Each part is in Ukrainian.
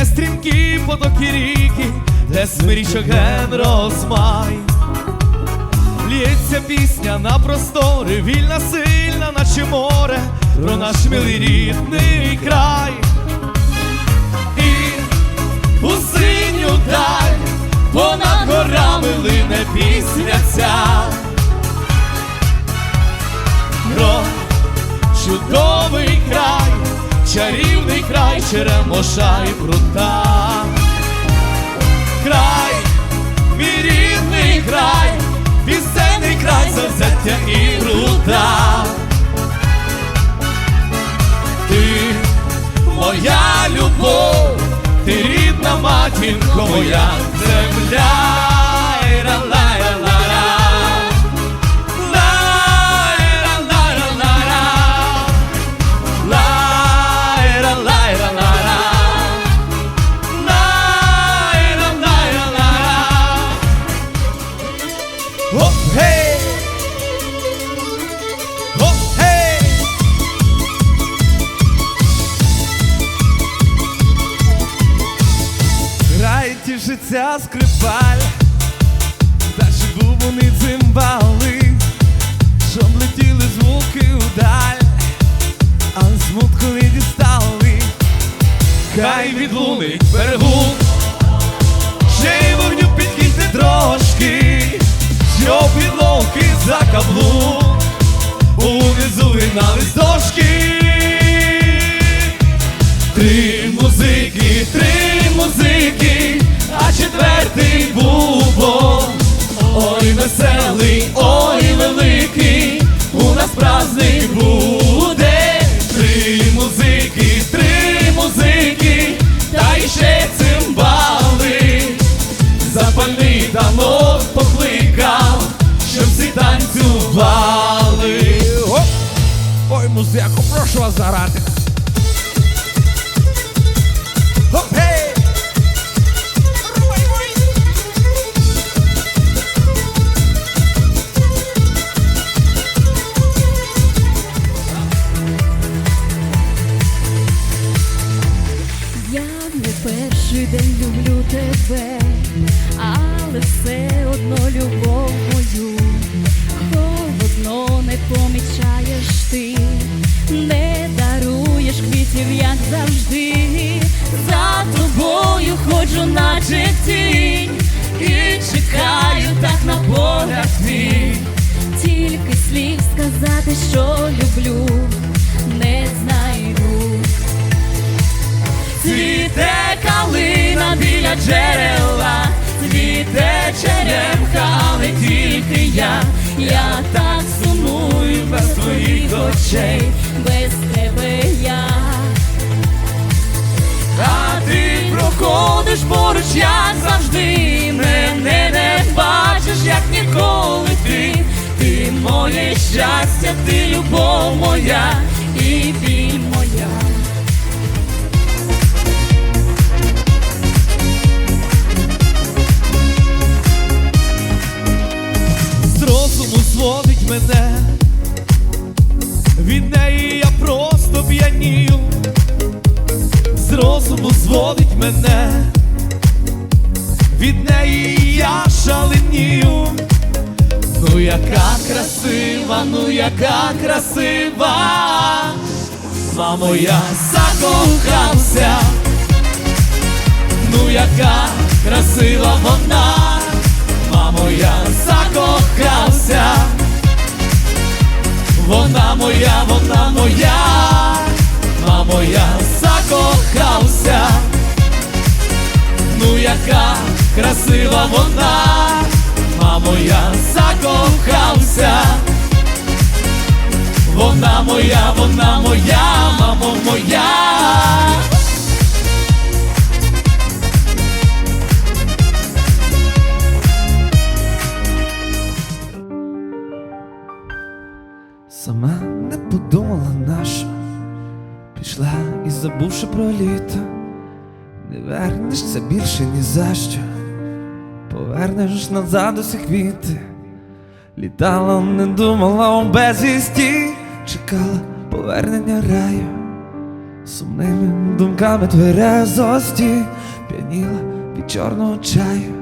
де стрімкі потоки ріки, де смирічок ген розмай. Лється пісня на простори, вільна, сильна, наче море, про наш милий рідний край. І у синю даль понад горами лине пісня ця. Про чудовий чарівний край, черемоша і прута. Край, мій рідний край, пісенний край, завзяття і крута. Ти моя любов, ти рідна матінко моя земля. Хай відлунить перегун, ще й вогню підкиньте трошки, що підловки за каблу, унизу і на листочки. Три музики, три музики, а четвертий бубон. Ой, веселий, ой, великий, даруєш як завжди. За тобою ходжу, наче тінь, і чекаю так на погляд твій. Тільки слів сказати, що люблю, не знайду. Цвіте калина біля джерела, цвіте черемха, але тільки я, я як завжди, мене не бачиш, як ніколи ти, ти моє щастя, ти любов моя і біль моя. з розуму зводить мене, від неї я просто п'янію, з розуму зводить мене, від неї я шаленію. Ну яка красива, ну яка красива, мамо, я закохався, ну яка красива вона, мамо, я закохався, вона моя, вона моя, мамо, я закохався, ну яка красива вона, мамо, я закохався. Вона моя, вона моя, мамо моя. Сама не подумала наша, пішла і забувши про літо, не вернешся більше ні за що, повернеш назад усі квіти, літала, не думала у безвісті, чекала повернення раю, Сумними думками тверезості п'яніла від чорного чаю.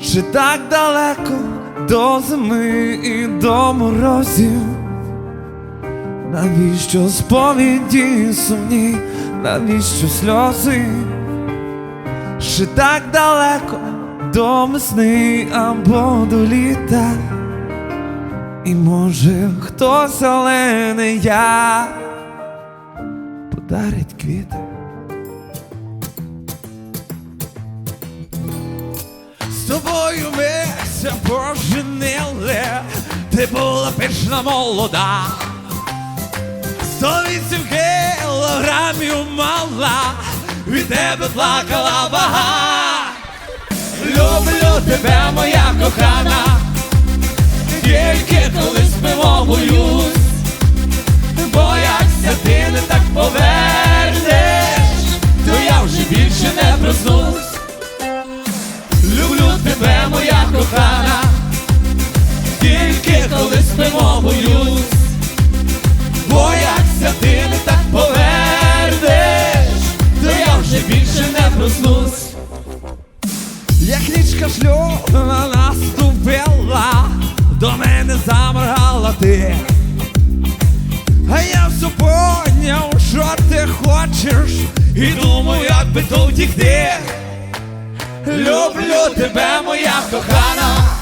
Чи так далеко до зими і до морозів? Навіщо сповіді сумні, навіщо сльози? Чи так далеко до весни або до літа? І може хтось, але не я подарить квіти. З тобою ми се поженили, ти була пишна молода, сто вісім кілограмів мала, від тебе плакала вага. Люблю тебе, моя кохана, тільки коли спимо боюсь, боякся ти не так повернеш, то я ти. А я все поняв, що ти хочеш, і думаю, як би то втікти. Люблю тебе, моя кохана.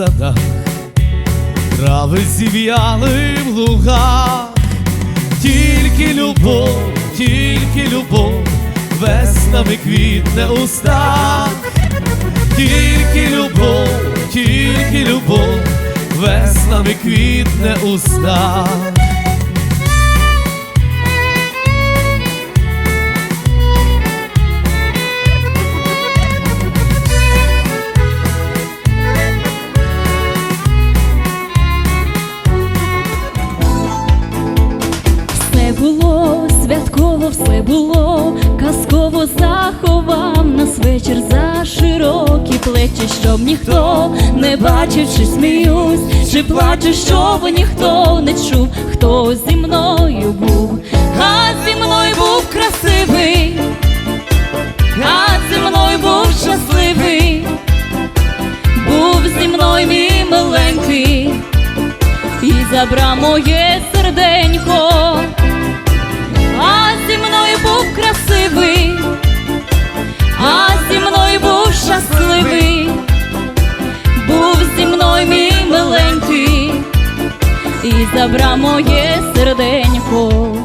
Садах, трави зів'яли в лугах, тільки любов, тільки любов, веснами квітне уста, тільки любов, тільки любов, веснами квітне уста. Святково, все було казково заховав нас вечір за широкі плечі, щоб ніхто не бачив, чи сміюсь, чи плачу, щоб ніхто не чув, хто зі мною був, а зі мною був красивий, а зі мною був щасливий, був зі мною мій миленький і забрав моє серденько, мною був щасливий, був зі мною мій миленький, і забрав моє серденько.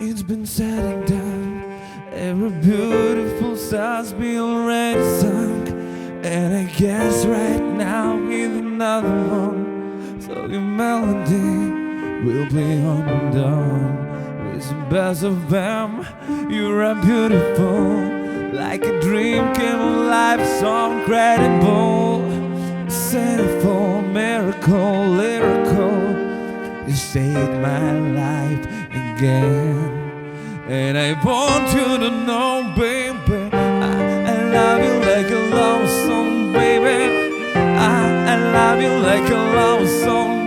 It's been setting down. Every beautiful star's been already sunk. And I guess right now with another one. So your melody will be undone. With the best of them, you are beautiful. Like a dream came alive, so incredible. Sinful, miracle, lyrical. You saved my life again. And I want you to know, baby, I, I love you like a love song, baby. I, I love you like a love song.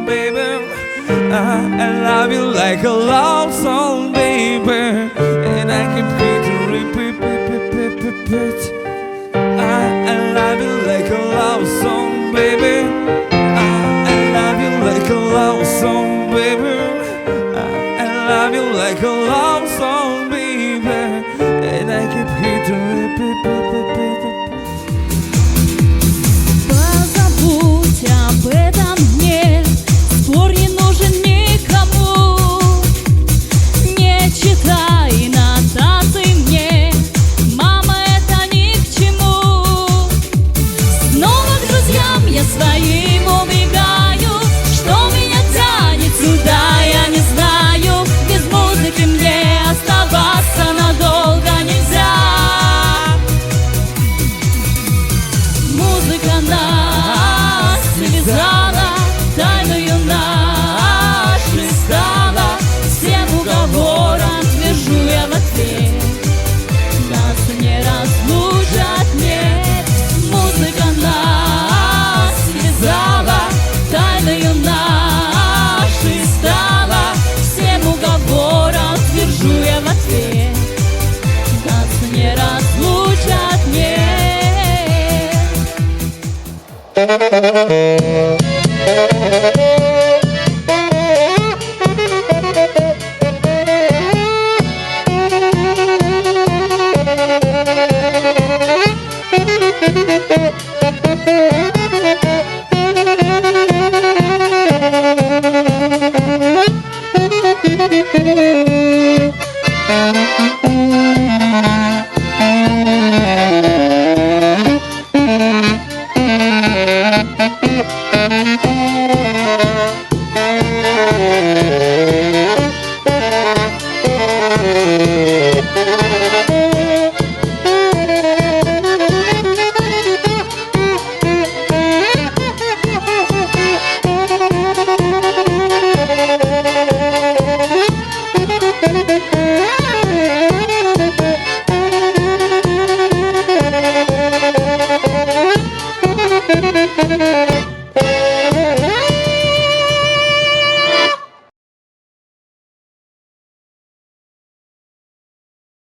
I, love you like a love song, baby. And I can repeat, repeat, repeat, repeat. I, I love you like a love song,